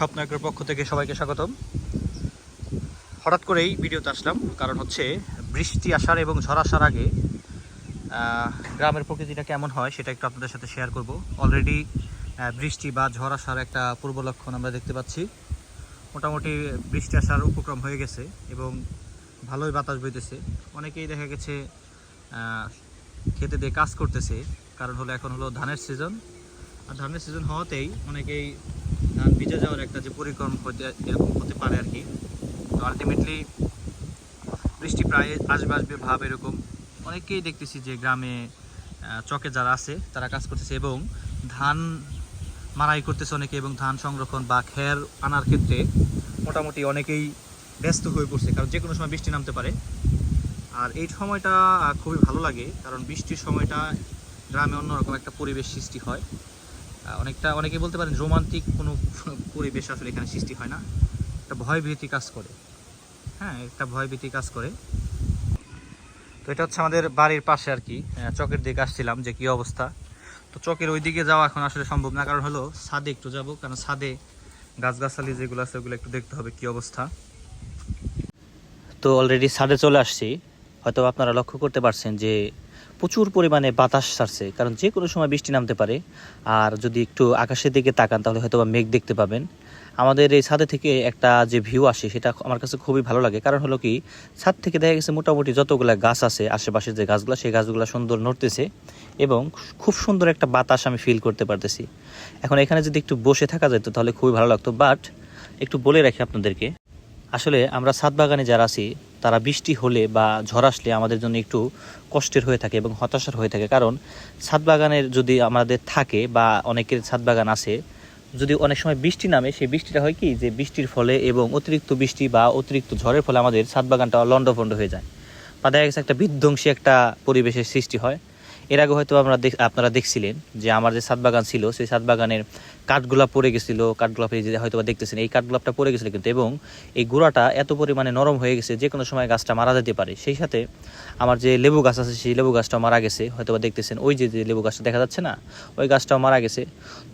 স্বপ্নায়কের পক্ষ থেকে সবাইকে স্বাগতম। হঠাৎ করেই ভিডিওতে আসলাম, কারণ হচ্ছে বৃষ্টি আসার এবং ঝড় আসার আগে গ্রামের প্রকৃতিটা কেমন হয় সেটা একটু আপনাদের সাথে শেয়ার করব। অলরেডি বৃষ্টি বা ঝড় আসার একটা পূর্ব লক্ষণ আমরা দেখতে পাচ্ছি। মোটামুটি বৃষ্টি আসার উপক্রম হয়ে গেছে এবং ভালোই বাতাস বইতেছে। অনেকেই দেখা গেছে খেতে দিয়ে কাজ করতেছে, কারণ হলো এখন হলো ধানের সিজন আর ধানের সিজন হওয়াতেই অনেকেই ধান ভিজে যাওয়ার একটা যে পরিক্রম হতে, এরকম হতে পারে আর কি। তো আলটিমেটলি বৃষ্টি প্রায় আসবে আসবে, ভাব এরকম। অনেকেই দেখতেছি যে গ্রামে চকে যারা আছে, তারা কাজ করতেছে এবং ধান মারাই করতেছে অনেকে এবং ধান সংরক্ষণ বা খের আনার ক্ষেত্রে মোটামুটি অনেকেই ব্যস্ত হয়ে পড়ছে, কারণ যে কোনো সময় বৃষ্টি নামতে পারে। আর এই সময়টা খুবই ভালো লাগে, কারণ বৃষ্টির সময়টা গ্রামে অন্যরকম একটা পরিবেশ সৃষ্টি হয়। অনেকটা অনেকে বলতে পারেন রোমান্টিক কোনো পরিবেশ আসলে এখানে সৃষ্টি হয় না। একটা ভয় ভীতি কাজ করে। হ্যাঁ একটা ভয় ভীতি কাজ করে। তো এটা হচ্ছে আমাদের বাড়ির পাশে আর কি। চকের দিকে আসছিলাম যে কি অবস্থা। তো চকের ওই দিকে যাওয়া এখন আসলে সম্ভব না। কারণ হলো ছাদে একটু যাব। কারণ ছাদে গাছগাছালি যেগুলো আছে ওগুলো একটু দেখতে হবে কি অবস্থা। তো অলরেডি ছাদে চলে আসছি। হয়তো আপনারা লক্ষ্য করতে পারছেন যে প্রচুর পরিমাণে বাতাস ছাড়ছে, কারণ যে কোনো সময় বৃষ্টি নামতে পারে। আর যদি একটু আকাশের দিকে তাকান, তাহলে হয়তো বা মেঘ দেখতে পাবেন। আমাদের এই ছাদে থেকে একটা যে ভিউ আসে, সেটা আমার কাছে খুবই ভালো লাগে। কারণ হলো কি, ছাদ থেকে দেখা গেছে মোটামুটি যতগুলো গাছ আছে আশেপাশে যে গাছগুলো, সেই গাছগুলো সুন্দর নড়তেছে এবং খুব সুন্দর একটা বাতাস আমি ফিল করতে পারতেছি। এখন এখানে যদি একটু বসে থাকা যেত, তাহলে খুবই ভালো লাগতো। বাট একটু বলে রাখি আপনাদেরকে আসলে আমরা ছাদ বাগানে যারা আছি, তারা বৃষ্টি হলে বা ঝড় আসলে আমাদের জন্য একটু কষ্টের হয়ে থাকে এবং হতাশার হয়ে থাকে। কারণ ছাদ বাগানের যদি আমাদের থাকে বা অনেকের ছাদ বাগান আছে, যদি অনেক সময় বৃষ্টি নামে, সেই বৃষ্টিটা হয় কি যে বৃষ্টির ফলে এবং অতিরিক্ত বৃষ্টি বা অতিরিক্ত ঝড়ের ফলে আমাদের ছাদ বাগানটা লন্ডভন্ড হয়ে যায়। বা দেখা গেছে একটা বিধ্বংসী একটা পরিবেশের সৃষ্টি হয়। এর আগে হয়তো আমরা আপনারা দেখছিলেন যে আমার যে ছাদ বাগান ছিল, সেই ছাদ বাগানের কাঠগোলাপ পড়ে গেছিল, কাঠগোলাপ এই যে হয়তো বা দেখতেছেন, এই কাঠগোলাপটা পড়ে গেছিল কিন্তু এবং এই গোড়াটা এত পরিমাণে নরম হয়ে গেছে, যে কোনো সময় গাছটা মারা যেতে পারে। সেই সাথে আমার যে লেবু গাছ আছে, সেই লেবু গাছটাও মারা গেছে। হয়তো বা দেখতেছেন, ওই যে যে লেবু গাছটা দেখা যাচ্ছে না, ওই গাছটাও মারা গেছে।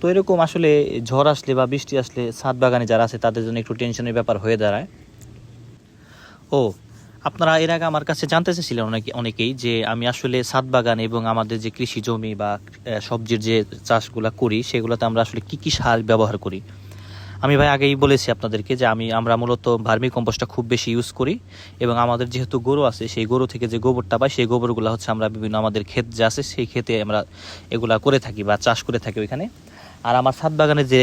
তো এরকম আসলে ঝড় আসলে বা বৃষ্টি আসলে ছাদ বাগানে যারা আছে, তাদের জন্য একটু টেনশনের ব্যাপার হয়ে দাঁড়ায়। ও আপনারা এর আগে আমার কাছে জানতে চেয়েছিলেন অনেকে অনেকেই যে আমি আসলে ছাদ বাগান এবং আমাদের যে কৃষি জমি বা সবজির যে চাষগুলো করি, সেগুলোতে আমরা আসলে কি কি সার ব্যবহার করি? আমি ভাই আগেই বলেছি আপনাদেরকে যে আমি আমরা মূলত ভার্মি কম্পোস্টটা খুব বেশি ইউজ করি এবং আমাদের যেহেতু গরু আছে, সেই গরু থেকে যে গোবরটা পাই, সেই গোবরগুলো হচ্ছে আমরা বিভিন্ন আমাদের ক্ষেত যে আছে, সেই ক্ষেতে আমরা এগুলা করে থাকি বা চাষ করে থাকি ওইখানে। আর আমার ছাদ বাগানে যে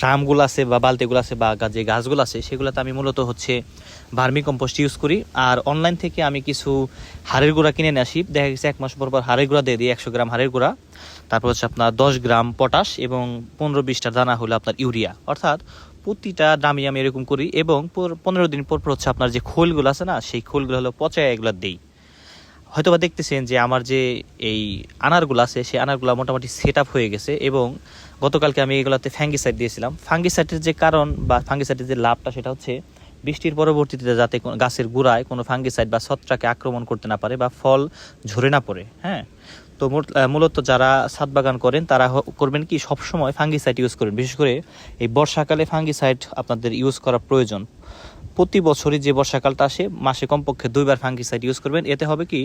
ড্রামগুলো আছে বা বালতিগুলো আছে বা যে গাছগুলো আছে, সেগুলোতে আমি মূলত হচ্ছে ভার্মি কম্পোস্ট ইউজ করি। আর অনলাইন থেকে আমি কিছু হাড়ের গুঁড়া কিনে নিয়ে আসি। দেখা গেছে এক মাস পর পর হাড়ের গুঁড়া দিয়ে দিই একশো গ্রাম হাড়ের গুঁড়া। তারপর হচ্ছে আপনার দশ গ্রাম পটাশ এবং পনেরো বিশটা দানা হলো আপনার ইউরিয়া। অর্থাৎ প্রতিটা দামি আমি এরকম করি এবং পনেরো দিন পর পর হচ্ছে আপনার যে খোলগুলো আছে না, সেই খোলগুলো হলো পচায় এগুলো দিই। হয়তোবা দেখতেছেন যে আমার যে এই আনারগুলো আছে, সেই আনারগুলো মোটামুটি সেট আপ হয়ে গেছে এবং গতকালকে আমি এগুলোতে ফ্যাঙ্গিসাইড দিয়েছিলাম। ফাঙ্গিসাইডের যে কারণ বা ফাঙ্গিসাইডের যে লাভটা সেটা হচ্ছে বৃষ্টির পরবর্তীতে যাতে গাছের গোড়ায় কোনো ফাঙ্গিসাইড বা ছত্রাকে আক্রমণ করতে না পারে বা ফল ঝরে না পড়ে হ্যাঁ? তো মূলত যারা ছাদ বাগান করেন, তারা করবেন কি সবসময় ফাঙ্গিসাইড ইউজ করেন। বিশেষ করে এই বর্ষাকালে ফাঙ্গিসাইড আপনাদের ইউজ করা প্রয়োজন। প্রতি বছরই যে বর্ষাকালটা আসে, মাসে কমপক্ষে দুইবার ফাঙ্গিসাইড ইউজ করবেন। এতে হবে কি,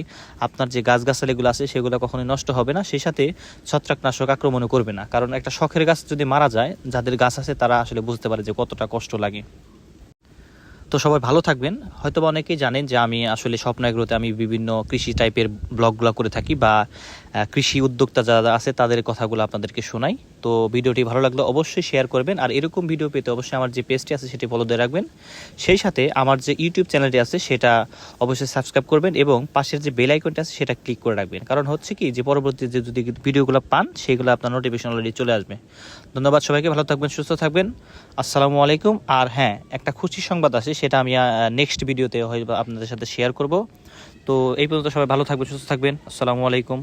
আপনার যে গাছগাছালিগুলো আছে, সেগুলো কখনোই নষ্ট হবে না, সেই সাথে ছত্রাকনাশক আক্রমণও করবে না। কারণ একটা শখের গাছ যদি মারা যায়, যাদের গাছ আছে, তারা আসলে বুঝতে পারে যে কতটা কষ্ট লাগে। তো সবাই ভালো থাকবেন। হয়তো বা অনেকেই জানেন যে আমি আসলে স্বপ্ন এগ্রোতে আমি বিভিন্ন কৃষি টাইপের ব্লগগুলো করে থাকি বা কৃষি উদ্যোক্তা যারা আছে, তাদের কথাগুলো আপনাদেরকে শোনাই। তো ভিডিওটি ভালো লাগলে অবশ্যই শেয়ার করবেন। আর এরকম ভিডিও পেতে অবশ্যই আমার যে পেজটি আছে সেটি ফলো দিয়ে রাখবেন। সেই সাথে আমার যে ইউটিউব চ্যানেলটি আছে সেটা অবশ্যই সাবস্ক্রাইব করবেন এবং পাশের যে বেল আইকনটি আছে সেটা ক্লিক করে রাখবেন। কারণ হচ্ছে কি, যে পরবর্তী যে যদি ভিডিওগুলো পান, সেগুলো আপনার নোটিফিকেশন অলরেডি চলে আসবে। ধন্যবাদ সবাইকে, ভালো থাকবেন, সুস্থ থাকবেন। আসসালামু আলাইকুম। আর হ্যাঁ একটা খুশি সংবাদ আছে, সেটা আমি নেক্সট ভিডিওতে হয়তো আপনাদের সাথে শেয়ার করব। তো এই পর্যন্ত সবাই ভালো থাকবেন, সুস্থ থাকবেন। আসসালামু আলাইকুম।